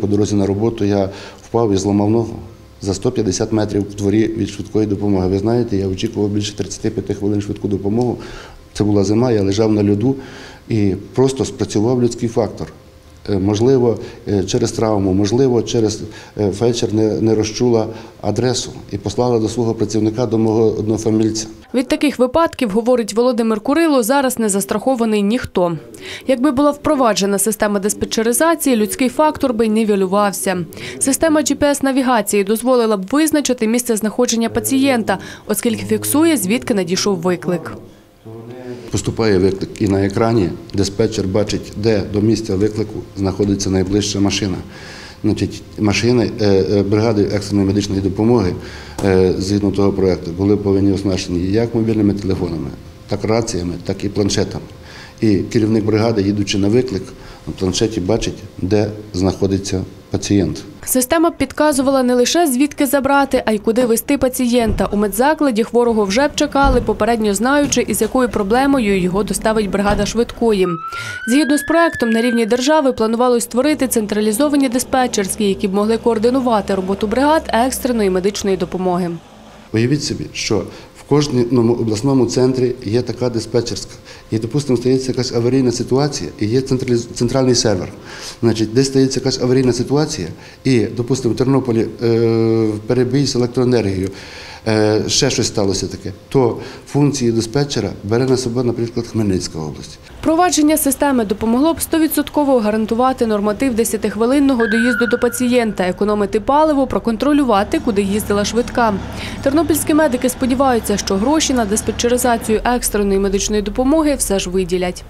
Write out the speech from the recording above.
По дорозі на роботу я впав і зламав ногу за 150 метрів в дворі від швидкої допомоги. Ви знаєте, я очікував більше 35 хвилин швидку допомогу. Це була зима, я лежав на льоду і просто спрацював людський фактор. Е, Можливо, е, через травму, можливо, через е, фельдшер не, не розчула адресу і послала до свого працівника, до мого однофамільця. Від таких випадків, говорить Володимир Курило, зараз не застрахований ніхто. Якби була впроваджена система диспетчеризації, людський фактор би нівелювався. Система GPS-навігації дозволила б визначити місце знаходження пацієнта, оскільки фіксує, звідки надійшов виклик. Поступає виклик і на екрані диспетчер бачить, де до місця виклику знаходиться найближча машина. Значить, машини е, е, бригади екстреної медичної допомоги е, згідно того проекту були повинні оснащені як мобільними телефонами, так раціями, так і планшетами. І керівник бригади, їдучи на виклик, на планшеті бачить, де знаходиться пацієнт. Система підказувала не лише звідки забрати, а й куди вести пацієнта. У медзакладі хворого вже б чекали, попередньо знаючи, із якою проблемою його доставить бригада швидкої. Згідно з проектом, на рівні держави планувалось створити централізовані диспетчерські, які б могли координувати роботу бригад екстреної медичної допомоги. Уявіть собі, що кожному обласному центрі є така диспетчерська. І, допустимо, стається якась аварійна ситуація, і є центральний сервер. Значить, десь стається якась аварійна ситуація, і, допустимо, в Тернополі е, перебій з електроенергією, ще щось сталося таке, то функції диспетчера бере на себе, наприклад, Хмельницька область. Провадження системи допомогло б 100% гарантувати норматив 10-хвилинного доїзду до пацієнта, економити паливо, проконтролювати, куди їздила швидка. Тернопільські медики сподіваються, що гроші на диспетчеризацію екстреної медичної допомоги все ж виділять.